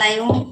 Live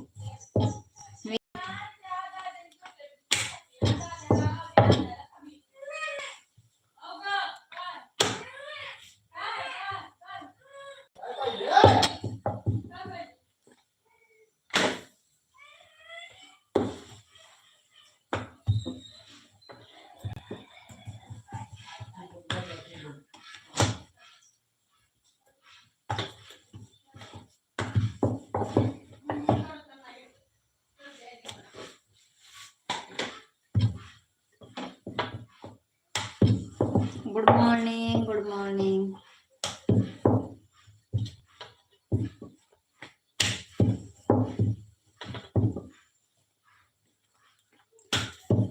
good morning good morning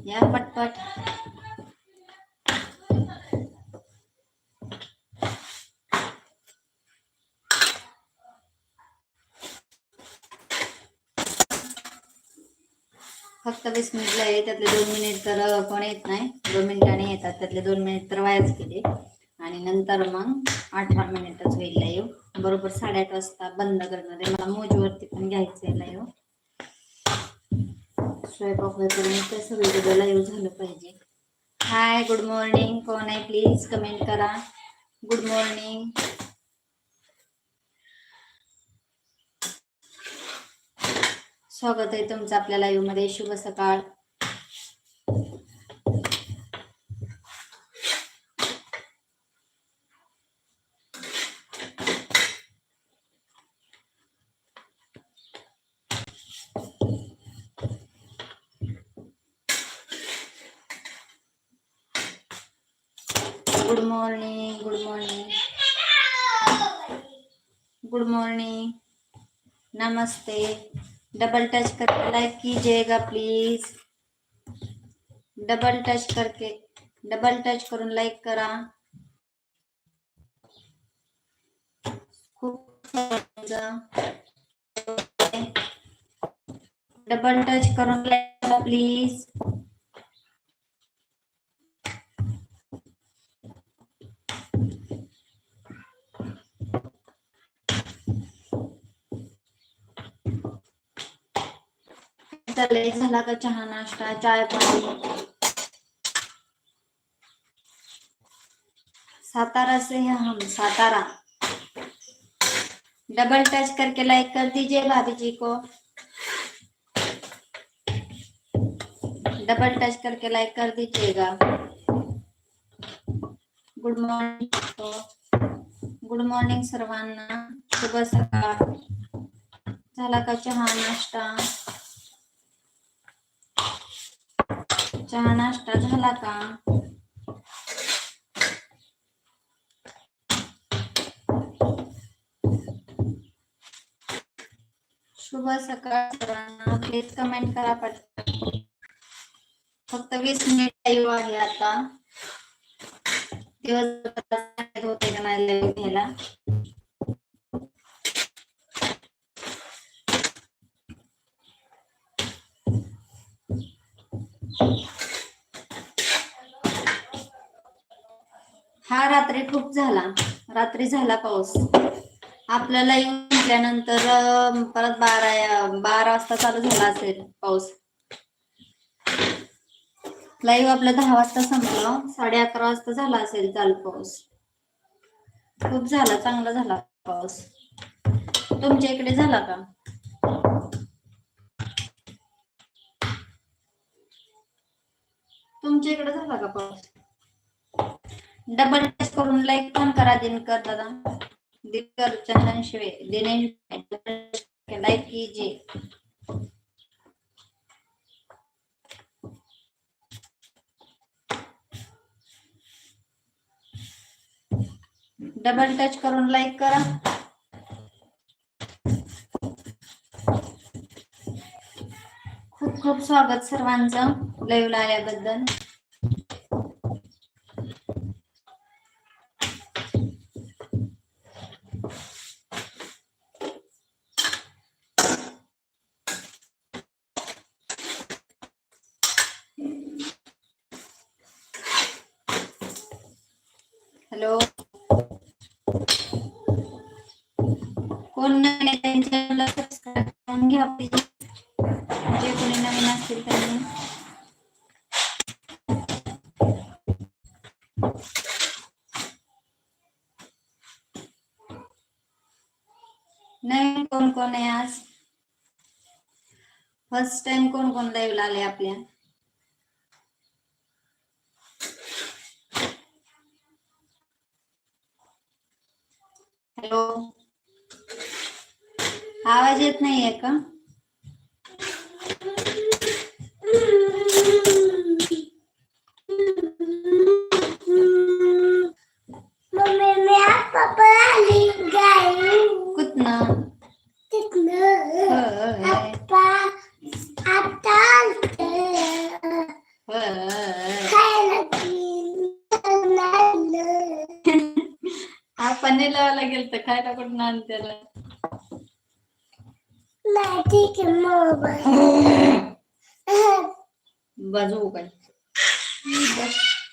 या पटपट. फक्त वीस मिनिटला आहे त्यातले दोन मिनिट तर कोण येत नाही. दोन मिनिटांनी येतात त्यातले दोन मिनिट तर वायाच गेले. आणि नंतर मग अठरा मिनिटच होईल लाईव्ह बरोबर साडेआठ वाजता बंद करणार आहे. मला मोजवरती पण घ्यायचं आहे लाईव्ह स्वयंपाक वगैरे तर सगळीकडे लाईव्ह झालं पाहिजे. हाय गुड मॉर्निंग कोण आहे? प्लीज कमेंट करा. गुड मॉर्निंग स्वागत आहे तुमचं आपल्या लाईव्हमध्ये. शुभ सकाळ. Good morning good morning good morning नमस्ते डबल टच करके लाइक कीजिएगा प्लीज़ डबल टच करके डबल टच कर लाइक करा. खूप डबल टच लाईक प्लीज़ चाललंय झाला का चहा नाश्ता, चाय पाणी. सातारा से हैं हम सातारा. डबल टच करके लाइक कर दीजिए भाभी जी को. डबल टच करके लाइक कर दीजिएगा. गुड मॉर्निंग तो. गुड मॉर्निंग सर्वांना. सकाळ. झाला का चहा नाश्ता? चहा नाश्ता झाला का? शुभ सकाळ सर्वांना प्लीज कमेंट करा पटकन. फक्त वीस मिनिट लाईव्ह आहे आता. दिवस होते का नाही लाईव्ह घ्यायला? खूप झाला. रात्री झाला पाऊस. आपल्याला येऊन म्हटल्यानंतर परत बारा बारा वाजता चालू झाला असेल पाऊस. लाईव्ह आपला दहा वाजता संपला. साडे अकरा वाजता झाला असेल चालू पाऊस. खूप झाला चांगला झाला पाऊस. तुमच्या इकडे झाला का? तुमच्या इकडे झाला का पाऊस? डबल टच करून लाईक पण करा दिनकर दादा. दिनकर चंदन शिवे दिनेश लाईक कीजिए डबल टच करून लाईक करा. खूप खूप स्वागत सर्वांचं. लाईव्ह आल्याबद्दल नाही त्यांच्या सबस्क्राईब करून घ्या please. जे कोणी नवीन असतील त्यांनी आज? फ़र्स्ट टाइम कोण कोण लाईव्ह आले आपल्या हॅलो होय. खायला घेऊन आलं. आपण लावायला गेलं तर खायला कुठं आण ठीक आहे मग बाजू काय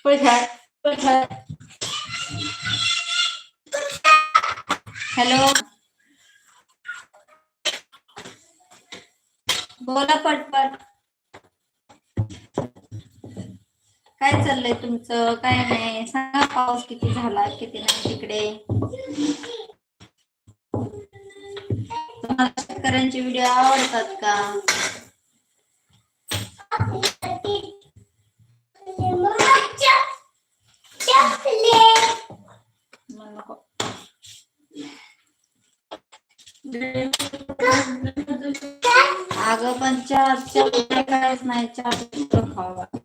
पळखा हॅलो. बोला पटपट. काय चाललंय तुमचं? काय नाही? सांगा पाऊस किती झाला किती नाही तिकडे? तुम्हाला शेतकऱ्यांचे व्हिडिओ आवडतात का. अगं पण चार चार काहीच नाही चार खावं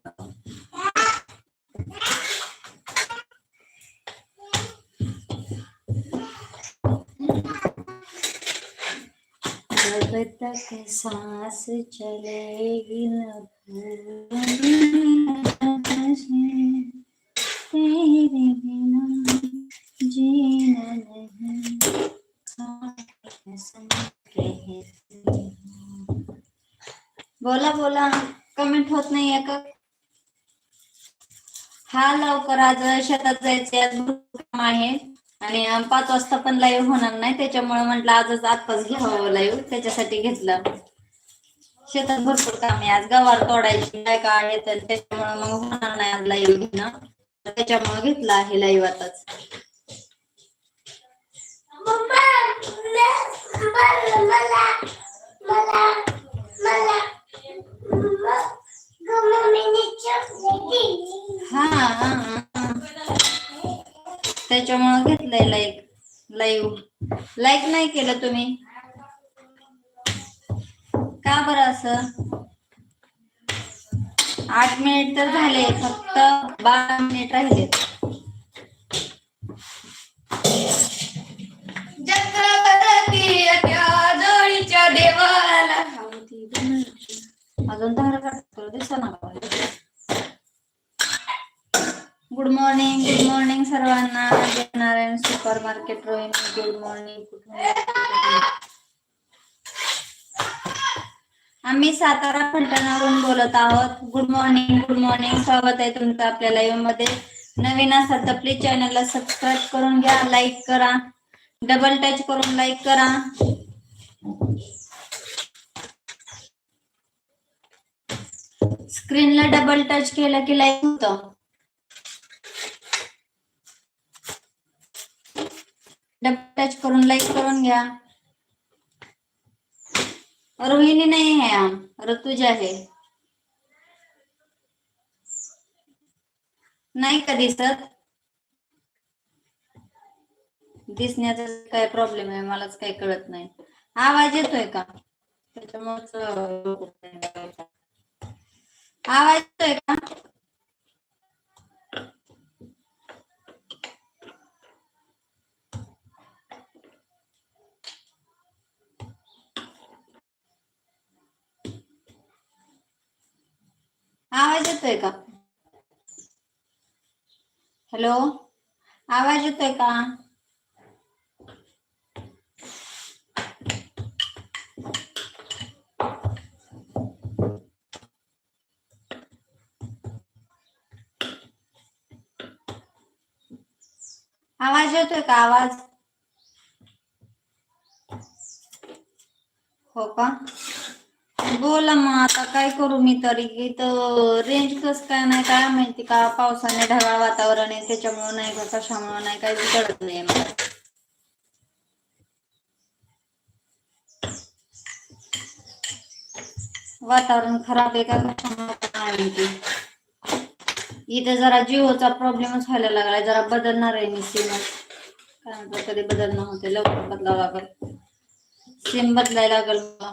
लागतं. जब तक सांस चलेगी न तेरे बिना जीना नहीं बोला बोला. कमेंट होत नाहीये का? हा लवकर आज शेतात जायचे आज काम आहे. आणि पाच वाजता पण लाईव्ह होणार नाही त्याच्यामुळे म्हटलं आजच आत्ताच घ्यावं लाईव्ह त्याच्यासाठी घेतलं. शेतात भरपूर काम आहे आज गवार तोडायची काय काय आहे तर त्याच्यामुळे मग होणार नाही आज लाईव्ह घेणं. त्याच्यामुळे घेतलं आहे लाईव्ह आताच. मम्मा म- त्याच्यामुळे घेतलंय लाईक लाईव्ह लाईक नाही केलं तुम्ही. का बरं असं? आठ मिनिट तर झाले फक्त बारा मिनिट राहिले super market Rohini good morning आम्ही सातारा फलटणावरून बोलत आहोत. गुड मॉर्निंग गुड मॉर्निंग स्वागत आहे तुमचं आपल्या लाईव्हमध्ये नवीन असाल तर प्लीज चॅनलला सबस्क्राईब करून घ्या लाईक करा. डबल टच करून लाईक करा. स्क्रीनला डबल टच केलं की लाईक होतं. डब टच करून लाईक करून घ्या. रोहिणी नाही आहे आम ऋतुजा आहे. नाही का दिसत? दिसण्याचा काय प्रॉब्लेम आहे? मलाच काही कळत नाही. आवाज येतोय का? त्याच्यामुळेच आवाज येतोय का आवाज येतोय का? हॅलो आवाज येतोय का? आवाज येतोय का? आवाज? हो का? बोला मग आता काय करू मी तरी? इथं रेंज कस काय नाही काय माहिती? का पावसाने ढगाळ वातावरण आहे त्याच्यामुळे नाही का कशामुळे नाही काही कळत नाही मला वातावरण खराब आहे का कशामुळे इथे जरा जिओचा प्रॉब्लेमच व्हायला लागलाय जरा बदलणार आहे मी सिम. काय म्हणतात कधी बदलणं होते लवकर बदलावं लागेल. सिम बदलायला लागेल मला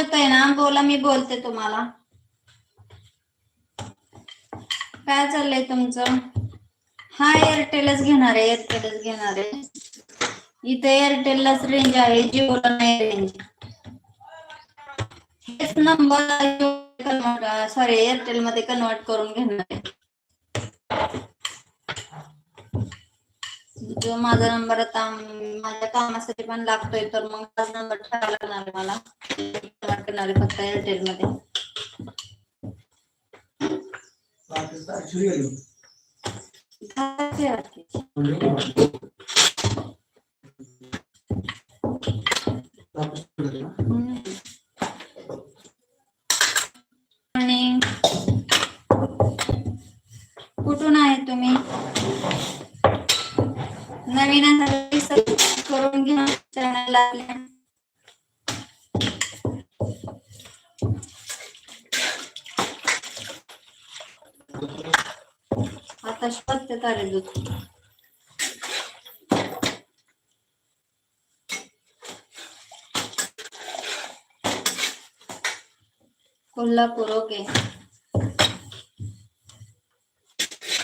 येतोय ना? बोला मी बोलते तुम्हाला. काय चाललंय तुमचं? हा एअरटेलच घेणार आहे एअरटेलच घेणार आहे. इथे एअरटेललाच रेंज आहे जिओला नाही रेंज हेच नंबर सॉरी एअरटेल मध्ये कन्वर्ट करून घेणार आहे. जो माझा नंबर आता माझ्या कामासाठी पण लागतोय तर मग हाच नंबर ठेवावा लागणार आहे मला. वाटणार करणार आहे फक्त एअरटेल मध्ये नवीन आहे करून घ्या चॅनल आपल्या आता शोधते तारे दूध कोल्हापूर ओके पातेला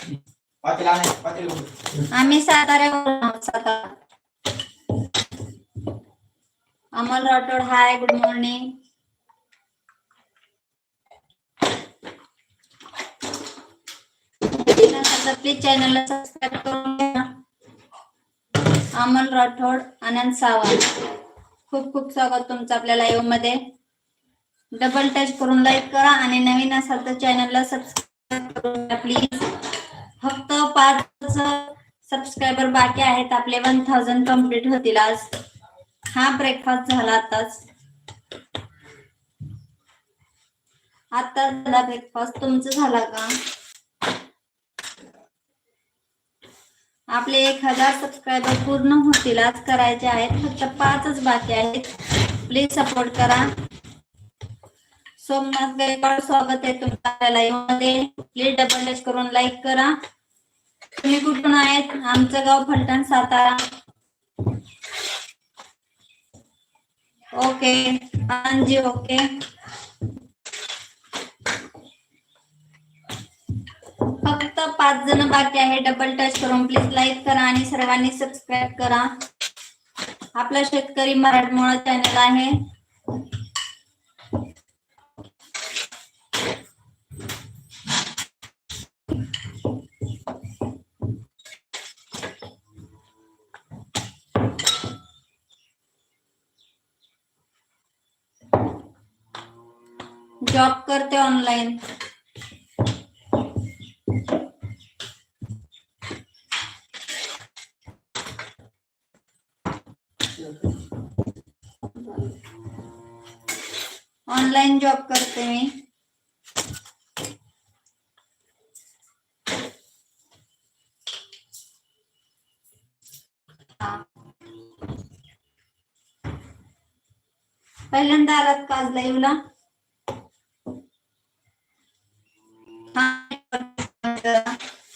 नाही पातेला बघ. आम्ही साताऱ्यावरून Satara. Amal Rathod hi good morning please चॅनलला सबस्क्राईब करून घ्या. अमल राठोड आनंद सावंत. खूप खूप स्वागत तुमचं आपल्या लाईव्हमध्ये. डबल टच करून लाईक करा आणि नवीन असाल तर चॅनलला सबस्क्राईब करून घ्या प्लीज फक्त पाच सबस्क्रायबर बाकी आहेत. आपले वन थाउजंड कंप्लीट होतील आज. हा ब्रेकफास्ट झाला आताच. आता झाला ब्रेकफास्ट तुमचं झाला का? आपले एक हजार सबस्क्रायबर पूर्ण होतील. आज करायचे आहेत. फक्त पाचच बाकी आहेत. प्लीज सपोर्ट करा. सोमनाथ गायकवाड स्वागत आहे तुमच्या लाईव्हमध्ये प्लीज डबल टच करून लाईक करा. तुम्ही कुठून आहेत? आमचं गाव फलटण सातारा. ओके अंजी ओके फक्त पाच जण बाकी आहे डबल टच करून प्लीज लाईक करा आणि सर्वांनी सबस्क्राईब करा. आपला शेतकरी मराठमोळा चॅनल आहे. जॉब करते ऑनलाईन. ऑनलाईन जॉब करते मी. पहिल्यांदा आलात का आज लाईव्हला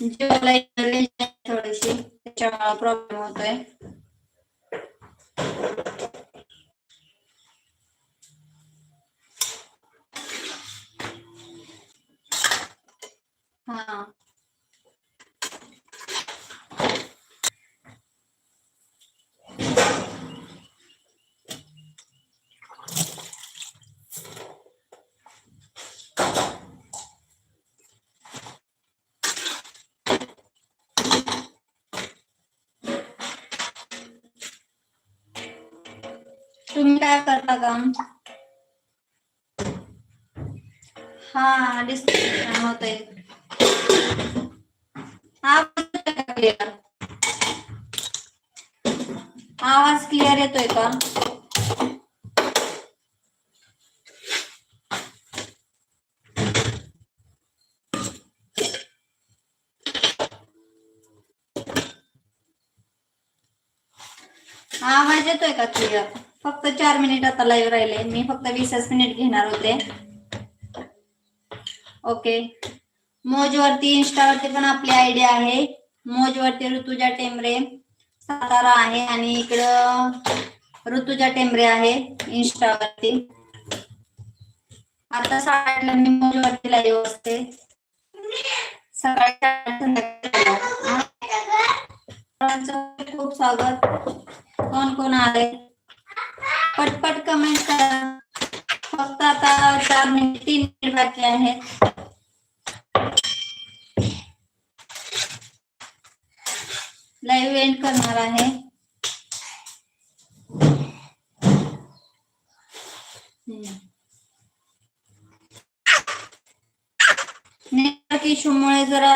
जिओला थोडीशी त्याच्यामुळे प्रॉब्लेम होतोय हा तुम्ही काय करता काम हा डिस्कशन होत आहे आवाज क्लिअर येतोय का? आवाज येतोय का क्लिअर फक्त चार मिनिट आता लाईव्ह राहिले. मी फक्त वीसच मिनिट घेणार होते. ओके मोजवरती इंस्टावरती पण आपली आयडिया आहे. मोजवरती ऋतुजा टेंबरे सातारा आहे आणि इकडं ऋतुजा टेंबरे आहे इंस्टावरती आता साडेला मी मोजवरती लाईव्ह असते. सकाळी खूप स्वागत. कोण कोण आले? पटपट कमेंट करा. फक्त आता चार मिनिट तीन मिनिट बाकी आहेत. लाईव्ह एंड करणार आहे. नेटवर्क इश्यू मुळे जरा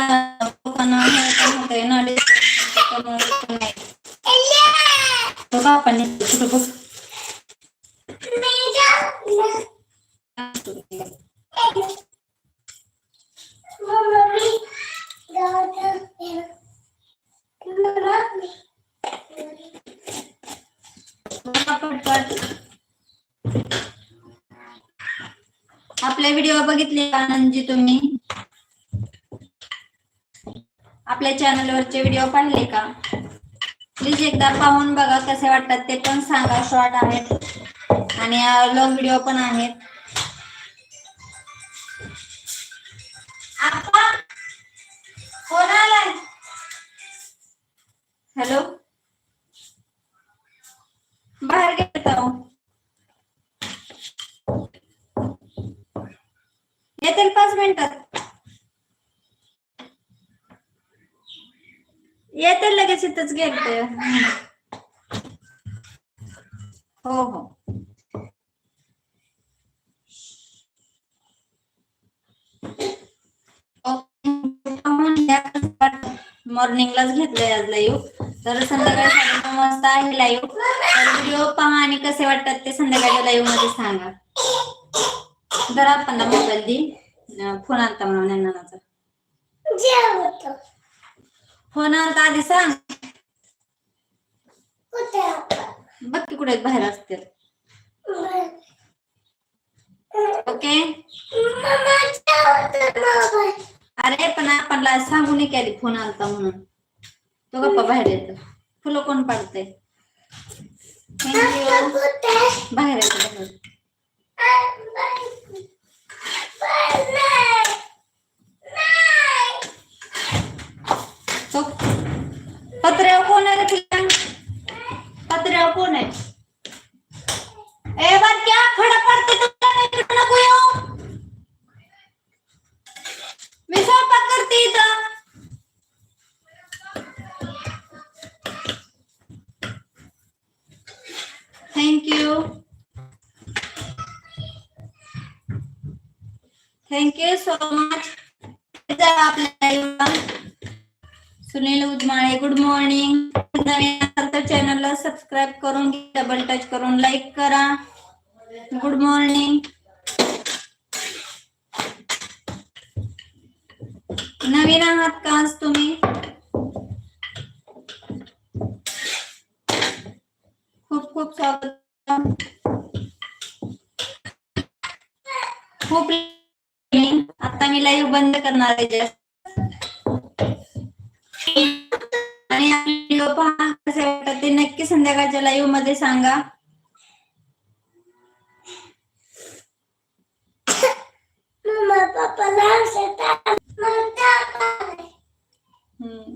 व्हिडिओ बघितले आनंदजी तुम्ही? आपल्या चॅनलवरचे व्हिडिओ पाहिले का? प्लीज एकदा पाहून बघा कसे वाटतात ते पण सांगा शॉर्ट आहेत. आणि लॉंग व्हिडिओ पण आहेत. हॅलो बाहेर गेले हो. येतील पाच मिनिटात येते लगेच इथंच गेलते. हो हो. मॉर्निंगलाच घेतलंय आज लाईव्ह. तर संध्याकाळी मस्त वाजता आहे लाईव्ह. तर व्हिडिओ पहा आणि कसे वाटतात ते संध्याकाळच्या लाईव्हमध्ये सांगा. जरा आपण मोबाईल दे फोन आणता म्हणून नंदनाचा फोन आणता आधी सांग. बघ की कुठे बाहेर असतील. ओके? अरे पण आपण सांगू नाही केली फोन आलता म्हणून. तो गप्पा बाहेर येतो. फुलं कोण पाडते बाहेर येतो बाहेर. Pătreau pune-le, Pătreau pune-le. Subscribe करून डबल टच करून लाईक करा. गुड मॉर्निंग नवीन आहात का आज तुम्ही? खूप खूप स्वागत. खूप आता मी लाईव्ह बंद करणार आहे आणि व्हिडिओ पहा ते नक्की संध्याकाळच्या लाईव्हमध्ये सांगा. मम्मा पप्पाला हम्म.